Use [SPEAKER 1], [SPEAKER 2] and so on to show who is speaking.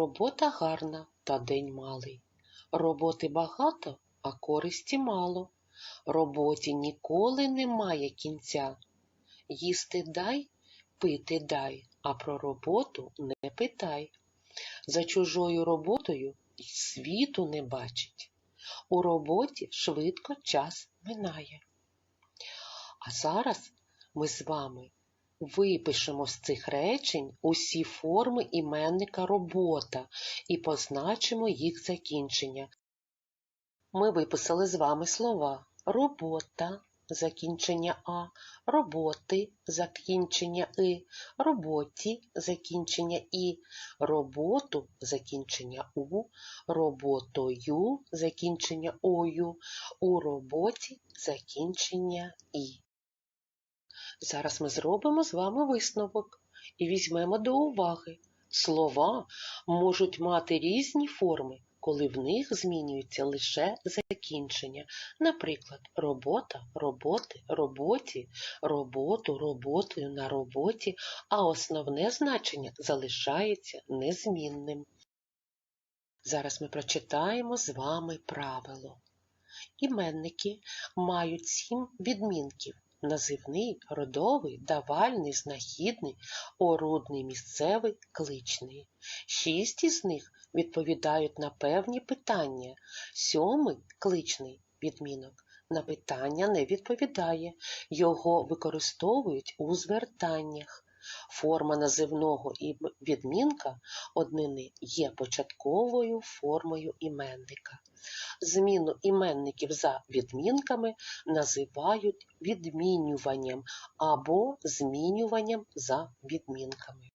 [SPEAKER 1] Робота гарна, та день малий. Роботи багато, а користі мало. Роботі ніколи немає кінця. Їсти дай, пити дай, а про роботу не питай. За чужою роботою й світу не бачить. У роботі швидко час минає. А зараз ми з вами випишемо з цих речень усі форми іменника робота і позначимо їх закінчення. Ми виписали з вами слова робота, закінчення А, роботи, закінчення И, роботі, закінчення І, роботу, закінчення У, роботою, закінчення Ою, у роботі закінчення І. Зараз ми зробимо з вами висновок і візьмемо до уваги. Слова можуть мати різні форми, коли в них змінюється лише закінчення. Наприклад, робота, роботи, роботі, роботу, роботою на роботі, а основне значення залишається незмінним. Зараз ми прочитаємо з вами правило. Іменники мають сім відмінків. Називний, родовий, давальний, знахідний, орудний, місцевий, кличний. Шість із них відповідають на певні питання. Сьомий кличний відмінок на питання не відповідає. Його використовують у звертаннях. Форма називного і відмінка однини є початковою формою іменника. Зміну іменників за відмінками називають відмінюванням або змінюванням за відмінками.